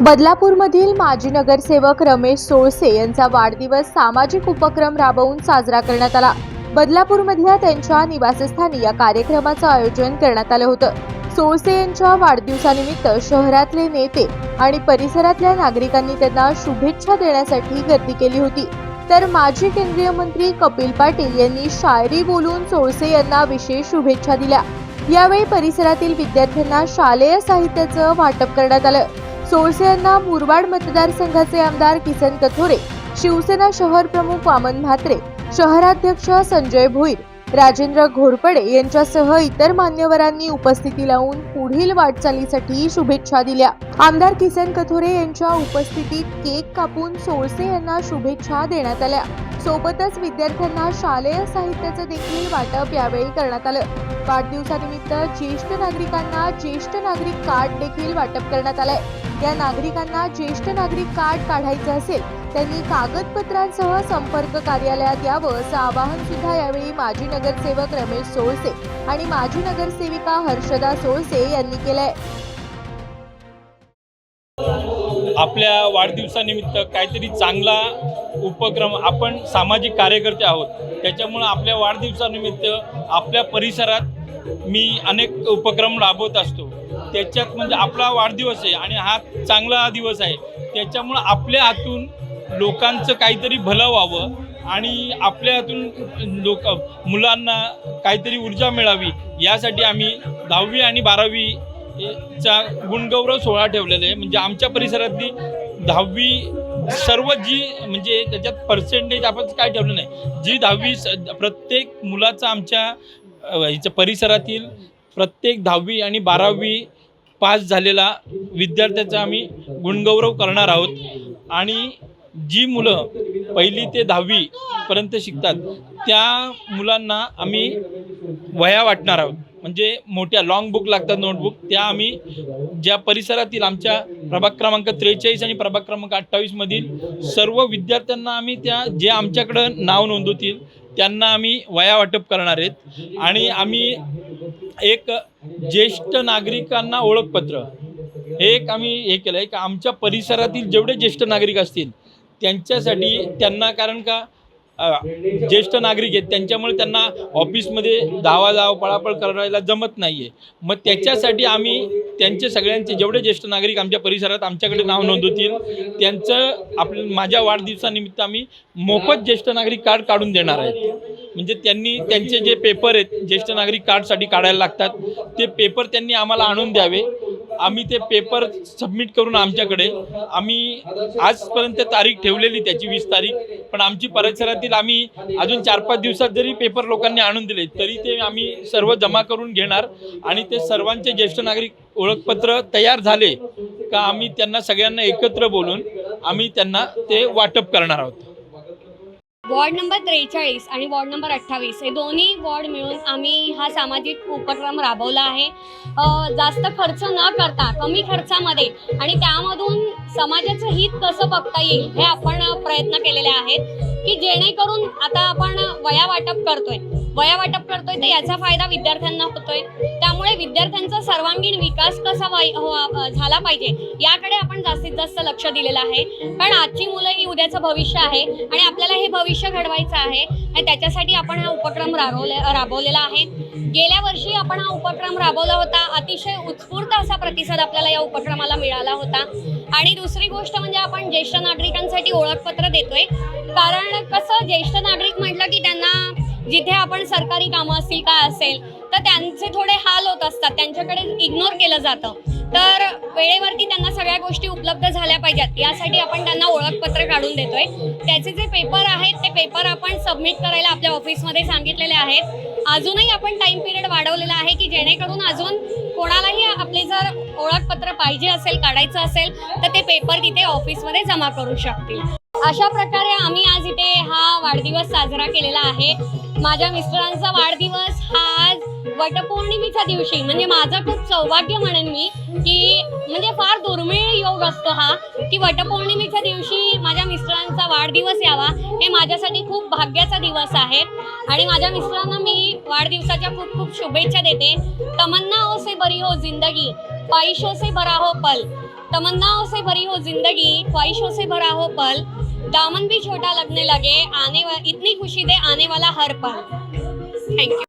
बदलापूरमधील माजी नगरसेवक रमेश सोळसे यांचा वाढदिवस सामाजिक उपक्रम राबवून साजरा करण्यात आला. बदलापूरमधल्या त्यांच्या निवासस्थानी या कार्यक्रमाचं आयोजन करण्यात आलं होतं. सोळसे यांच्या वाढदिवसानिमित्त शहरातले नेते आणि परिसरातल्या नागरिकांनी त्यांना शुभेच्छा देण्यासाठी गर्दी केली होती. तर माजी केंद्रीय मंत्री कपिल पाटील यांनी शायरी बोलून सोळसे यांना विशेष शुभेच्छा दिल्या. यावेळी परिसरातील विद्यार्थ्यांना शालेय साहित्याचं वाटप करण्यात आलं. सोळसे यांना मुरबाड मतदारसंघाचे आमदार किसन कथोरे शिवसेना शहर प्रमुख वामन म्हात्रे शहराध्यक्ष संजय भोईर राजेंद्र घोरपडे यांच्यासह इतर मान्यवरांनी उपस्थिती लावून पुढील वाटचालीसाठी शुभेच्छा दिल्या. आमदार किसन कथोरे यांच्या उपस्थितीत केक कापून सोळसे यांना शुभेच्छा देण्यात आल्या. सोबतच विद्यार्थ्यांना शालेय साहित्याचं देखील वाटप यावेळी करण्यात आलं. वाढदिवसानिमित्त ज्येष्ठ नागरिकांना ज्येष्ठ नागरिक कार्ड देखील वाटप करण्यात आलंय. या नागरिकांना ज्येष्ठ नागरिक कार्ड काढायचं असेल त्यांनी कागदपत्रांसह संपर्क कार्यालयात यावं असं आवाहन सुद्धा यावेळी माजी नगरसेवक रमेश सोळसे आणि माजी नगरसेविका हर्षदा सोळसे यांनी केलंय. आपल्या वाढदिवसानिमित्त काहीतरी चांगला उपक्रम आपण सामाजिक कार्यकर्ते आहोत. त्याच्यामुळं आपल्या वाढदिवसानिमित्त आपल्या परिसरात मी अनेक उपक्रम राबवत असतो. त्याच्यात म्हणजे आपला वाढदिवस आहे आणि हा चांगला दिवस आहे. त्याच्यामुळं आपल्या हातून लोकांचं काहीतरी भलं व्हावं आणि आपल्या हातून लोक मुलांना काहीतरी ऊर्जा मिळावी यासाठी आम्ही दहावी आणि बारावी चा गुणगौरव सोहळा ठेवलेला आहे. म्हणजे आमच्या परिसरातली दहावी सर्व जी म्हणजे त्याच्यात पर्सेंटेज आपण काय ठेवलं नाही. जी दहावी स- प्रत्येक मुलाचा आमच्या अ, ह्याच्या परिसरातील प्रत्येक दहावी आणि बारावी पास झालेला विद्यार्थ्याचा आम्ही गुणगौरव करणार आहोत. आणि जी मुलं पहिली ते दहावीपर्यंत शिकतात त्या मुलांना आम्ही वह्या वाटणार आहोत. म्हणजे मोठ्या लॉंग बुक लागतात नोटबुक त्या आम्ही ज्या परिसरातील आमच्या प्रभाग क्रमांक त्रेचाळीस आणि प्रभाग क्रमांक अठ्ठावीसमधील सर्व विद्यार्थ्यांना आम्ही त्या जे आमच्याकडं नाव नोंदवतील त्यांना आम्ही वया वाटप करणार आहेत. आणि आम्ही एक ज्येष्ठ नागरिकांना ओळखपत्र हे एक आम्ही हे केलं आहे की आमच्या परिसरातील जेवढे ज्येष्ठ नागरिक असतील त्यांच्यासाठी त्यांना कारण का ज्येष्ठ नागरिक आहेत त्यांच्यामुळे त्यांना ऑफिसमध्ये धावा धाव पळापळ करायला जमत नाही आहे मग त्याच्यासाठी आम्ही त्यांचे सगळ्यांचे जेवढे ज्येष्ठ नागरिक आमच्या परिसरात आमच्याकडे नाव नोंदवतील त्यांचं आपल्या माझ्या वाढदिवसानिमित्त आम्ही मोफत ज्येष्ठ नागरिक कार्ड काढून देणार आहेत. म्हणजे त्यांनी त्यांचे जे पेपर आहेत ज्येष्ठ नागरिक कार्डसाठी काढायला लागतात ते पेपर त्यांनी आम्हाला आणून द्यावे. आम्ही ते पेपर सबमिट करून आमच्याकडे आम्ही आजपर्यंत तारीख ठेवलेली त्याची वीस तारीख पण आमची परिसरातील आम्ही अजून चार पाच दिवसात जरी पेपर लोकांनी आणून दिले तरी ते आम्ही सर्व जमा करून घेणार आणि ते सर्वांचे ज्येष्ठ नागरिक ओळखपत्र तयार झाले का आम्ही त्यांना सगळ्यांना एकत्र बोलून आम्ही त्यांना ते वाटप करणार आहोत. वॉर्ड नंबर त्रेचाळीस आणि वॉर्ड नंबर अठ्ठावीस हे दोन्ही वॉर्ड मिळून आम्ही हा सामाजिक उपक्रम राबवला आहे. जास्त खर्च न करता कमी खर्चामध्ये आणि त्यामधून समाजाचं हित कसं बघता येईल हे आपण प्रयत्न केलेले आहेत. की जेणेकरून आता आपण वया वाटप करतोय. वया वाटप करतोय तर याचा फायदा विद्यार्थ्यांना होतोय. त्यामुळे विद्यार्थ्यांचा सर्वांगीण विकास कसा वाई- हो- झाला पाहिजे याकडे आपण जास्तीत जास्त लक्ष दिलेलं आहे. कारण आजची मुलं ही उद्याचं भविष्य आहे आणि आपल्याला हे भविष्य घडवायचं आहे आणि त्याच्यासाठी आपण हा उपक्रम राबवले राबवलेला आहे. गेल्या वर्षी आपण हा उपक्रम राबवला होता. अतिशय उत्स्फूर्त असा प्रतिसाद आपल्याला या उपक्रमाला मिळाला होता. आणि दुसरी गोष्ट म्हणजे आपण ज्येष्ठ नागरिकांसाठी ओळखपत्र देतोय. कारण कसं ज्येष्ठ नागरिक म्हटलं की त्यांना जिथे आपण सरकारी कामं असतील काय असेल तर त्यांचे थोडे हाल होत असतात. त्यांच्याकडे इग्नोर केलं जातं. तर वेळेवरती त्यांना सगळ्या गोष्टी उपलब्ध झाल्या पाहिजेत. यासाठी आपण त्यांना ओळखपत्र काढून देतोय. त्याचे जे पेपर आहेत ते पेपर आपण सबमिट करायला आपल्या ऑफिसमध्ये सांगितलेले आहेत. अजूनही आपण टाइम पिरियड वाढवलेला आहे की जेणेकरून अजून कोणालाही आपले जर ओळखपत्र पाहिजे असेल काढायचं असेल तर ते पेपर तिथे ऑफिसमध्ये जमा करू शकतील. अशा प्रकारे आम्ही आज इथे हा वाढदिवस साजरा केलेला आहे. माझ्या मिस्टरांचा वाढदिवस हा आज वटपौर्णिमेच्या दिवशी म्हणजे माझं खूप सौभाग्य म्हणेन मी की म्हणजे फार दुर्मिळ योग असतो हा की वटपौर्णिमेच्या दिवशी माझ्या मिस्टरांचा वाढदिवस यावा हे माझ्यासाठी खूप भाग्याचा दिवस आहे. आणि माझ्या मिस्टरांना मी वाढदिवसाच्या खूप खूप शुभेच्छा देते. तमन्ना हो से बरी हो जिंदगी ख्वाहिशों से भरा हो पल. तमन्नाओं से भरी हो जिंदगी ख्वाहिशों से भरा हो पल. दामन भी छोटा लगने लगे आने वा इतनी खुशी दे आने वाला हर पल. Thank you